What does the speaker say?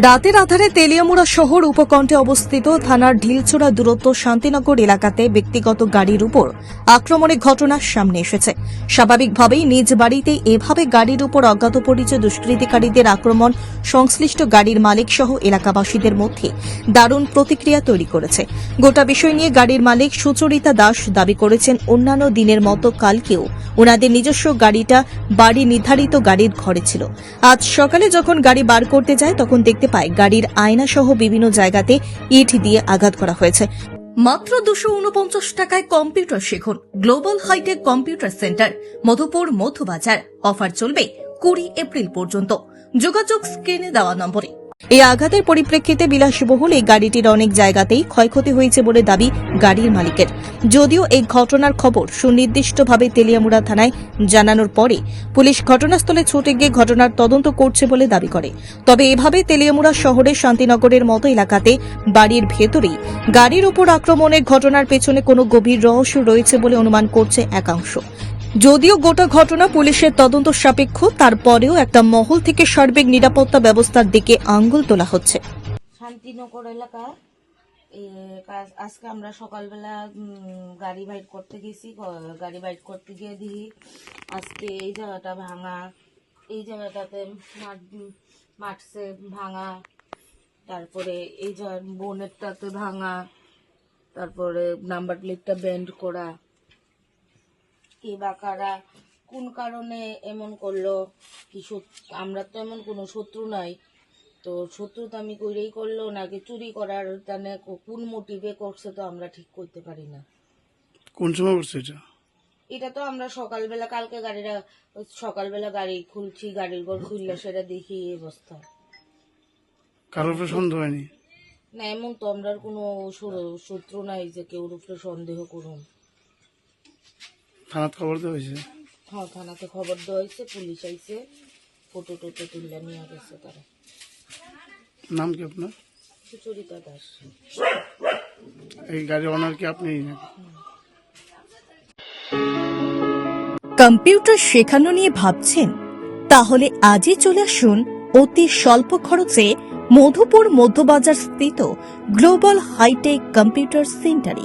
রাতের আধারে তেলিয়ামুড়া শহর উপকণ্ঠে অবস্থিত থানার ঢিলচোড়া দূরত্ব শান্তিনগর এলাকাতে ব্যক্তিগত গাড়ির উপর আক্রমণের ঘটনা সামনে এসেছে। স্বাভাবিকভাবেই নিজ বাড়িতে এভাবে গাড়ির উপর অজ্ঞাত পরিচয় দুষ্কৃতিকারীদের আক্রমণ সংশ্লিষ্ট গাড়ির মালিক সহ এলাকাবাসীদের মধ্যে দারুণ প্রতিক্রিয়া তৈরি করেছে। গোটা বিষয় নিয়ে গাড়ির মালিক সুচরিতা দাস দাবি করেছেন, অন্যান্য দিনের মতো কালকেও ওনাদের নিজস্ব গাড়িটা বাড়ি নির্ধারিত গাড়ির ঘরে ছিল। আজ সকালে যখন গাড়ি বার করতে যায়, তখন দেখতে পায়। গাড়ির আয়না সহ বিভিন্ন জায়গাতে ইট দিয়ে আঘাত করা হয়েছে। মাত্র দুশো উনপঞ্চাশ টাকায় কম্পিউটার শিখুন। Global hitech computer centre, Madhupur Madhubazar. Offer চলবে কুড়ি এপ্রিল পর্যন্ত। যোগাযোগ স্ক্রিনে দেওয়া নম্বরে। এই আঘাতের পরিপ্রেক্ষিতে বিলাসবহুল এই গাড়িটির অনেক জায়গাতেই ক্ষয়ক্ষতি হয়েছে বলে দাবি গাড়ির মালিকের। যদিও এই ঘটনার খবর সুনির্দিষ্টভাবে তেলিয়ামুড়া থানায় জানানোর পরে পুলিশ ঘটনাস্থলে ছুটে গিয়ে ঘটনার তদন্ত করছে বলে দাবি করে। তবে এভাবে তেলিয়ামুড়া শহরের শান্তিনগরের মতো এলাকাতে বাড়ির ভেতরেই গাড়ির উপর আক্রমণের ঘটনার পেছনে কোনো গভীর রহস্য রয়েছে বলে অনুমান করছে একাংশ। যদিও গোটা ঘটনা পুলিশের তদন্ত সাপেক্ষ, তারপরেও একটা মহল থেকে সার্বিক নিরাপত্তা ব্যবস্থার দিকে আঙ্গুল তোলা হচ্ছে। শান্তিনগর এলাকা আজকে আমরা সকালবেলা গাড়ি বাইট করতে গেছি গাড়ি বাইট করতে গিয়ে দিই আজকে এই জায়গাটা ভাঙা, এই জায়গাটাতে মাঠ মাঠছে ভাঙা, তারপরে এই জায়গা বোনেরটাতে ভাঙা, তারপরে নাম্বার প্লেটটা ব্যান্ড করা কে বা কারা কোন কারণে এমন করল কি আমরা তো এমন কোনো শত্রু নাই। তো শত্রু তো আমি কইরেই করল নাকি চুরি করার তানে কোন মোটিভে করছে তো আমরা ঠিক করতে পারি না। কোন সময় করছে এটা? এটা তো আমরা সকালবেলা কালকে গাড়িটা সকালবেলা গাড়ি খুলছি গাড়ির ঘর খুললে সেটা দেখি এই অবস্থা। কারোর উপরে সন্দেহ হয়নি? না এমন তো আমরা কোনো শত্রু- শত্রু নাই যে কেউ উপরে সন্দেহ করুন। থানাত খবর দেওয়া হয়েছে? হ্যাঁ থানাতে খবর দেওয়া হয়েছে পুলিশ আইছে ফটো টোটো তুলে নিয়ে গেছে তারা। নাম কি আপনার? সুচরিতা দাস। এই গাড়ির অনার কি আপনি কম্পিউটার শেখানো নিয়ে ভাবছেন? তাহলে আজই চলে আসুন অতি স্বল্প খরচে মধুপুর মধ্যবাজার স্থিত গ্লোবাল হাইটেক কম্পিউটার সেন্টারে।